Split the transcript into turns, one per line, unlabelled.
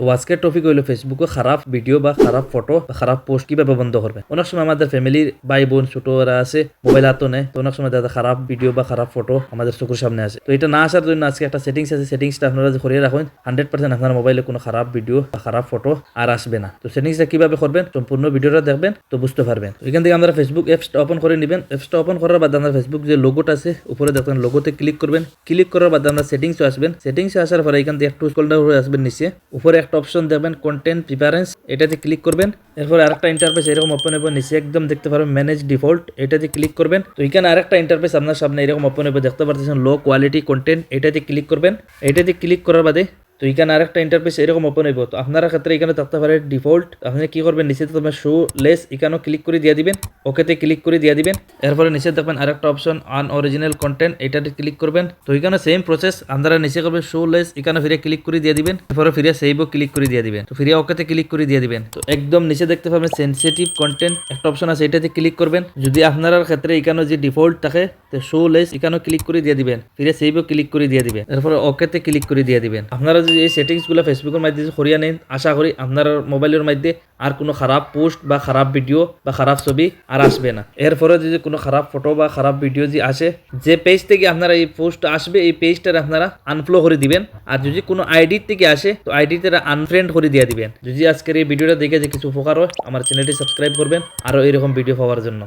তো আজকের টপিক হইল ফেসবুকে খারাপ ভিডিও বা খারাপ ফটো বা খারাপ পোস্ট কীভাবে বন্ধ করবে? অনেক সময় আমাদের ফ্যামিলির ভাই বোন ছোটরা আছে মোবাইল হাতও নেয়, তো অনেক সময় দাদা খারাপ ভিডিও বা খারাপ ফটো আমাদের চোখের সামনে আসে। তো এটা না আসার জন্য আজকে একটা সেটিংস আছে সেটিংসটা আপনারা করিয়ে রাখুন হান্ড্রেড পার্সেন্ট আপনার মোবাইলে কোনো খারাপ ভিডিও বা খারাপ ফটো আর আসবে না। তো সেটিংসটা কীভাবে করবেন, সম্পূর্ণ ভিডিওটা দেখবেন, তো বুঝতে পারবেন। এখান থেকে আমরা ফেসবুক অ্যাপসটা ওপেন করে নেবেন। অ্যাপসটা ওপেন করার বাদে আমরা ফেসবুক যে লোগোটা আছে, উপরে দেখবেন লোগোতে ক্লিক করবেন। ক্লিক করার বাদে আমরা সেটিংসে আসবেন। সেটিংসে আসার পরে এখান থেকে একটু স্ক্রল ডাউন হয়ে আসবেন নিচে। উপরে একটা অপশন দেখবেন কন্টেন্ট প্রিফারেন্স এটাতে ক্লিক করবেন। এরপর আরেকটা ইন্টারফেস এরকম ওপেন হবে নিচে একদম দেখতে পারবেন ম্যানেজ ডিফল্ট এটাতে ক্লিক করবেন। তো এখানে আরেকটা ইন্টারফেস আপনার সামনে এরকম ওপেন হবে দেখতে পারতেছেন লো কোয়ালিটি কন্টেন্ট এটাতে ক্লিক করবেন। এটাতে ক্লিক করার বাদে তো এখানে আরেকটা ইন্টারফেস এরকম ওপেন হইব। তো আপনার ক্ষেত্রে এখানে থাকতে পারে ডিফল্ট আপনি কি করবেন? নিচে তোমার শো লেস এখানেও ক্লিক করে দিয়ে দিবেন। ওকেতে ক্লিক করে দিয়ে দিবেন। এরপরে নিচে দেখবেন আরেকটা অপশন আন অরিজিনাল কন্টেন্ট এটাতে ক্লিক করবেন। তো এখানে সেম প্রসেস আপনারা নিচে করবেন শো লেস এখানে ফিরে ক্লিক করে দিয়ে দিবেন। এরপরে ফিরে সেইবও ক্লিক করে দিয়ে দিবেন। তো ফিরে ওকেতে ক্লিক করে দিয়ে দিবেন। তো একদম নিচে দেখতে পাবেন সেন্সিটিভ কন্টেন্ট একটা অপশন আছে, এটাতে ক্লিক করবেন। যদি আপনার ক্ষেত্রে এখানে যে ডিফল্ট থাকে, তো শো লেস এখানেও ক্লিক করে দিয়ে দিবেন। ফিরে সেইবও ক্লিক করে দিয়ে দিবেন। এরপরে ওকেতে ক্লিক করে দিয়ে দিবেন। আপনারা যদি এই সেটিংসগুলো ফেসবুকের মাধ্যমে সরিয়ে নেন। আশা করি আপনার মোবাইলের মধ্যে আর কোনো খারাপ পোস্ট বা খারাপ ভিডিও বা খারাপ ছবি আর আসবে না। এরপরে যদি কোনো খারাপ ফটো বা খারাপ ভিডিও যে আসে, যে পেজ থেকে আপনারা এই পোস্ট আসবে, এই পেজটার আপনারা আনফ্লো করে দিবেন। আর যদি কোনো আইডি থেকে আসে, তো আইডিতে আনফ্রেন্ড করে দিয়ে দিবেন। যদি আজকের এই ভিডিওটা দেখে যে কিছু উপকার হয়, আমার চ্যানেলটি সাবস্ক্রাইব করবেন। আরও এরকম ভিডিও পাওয়ার জন্য।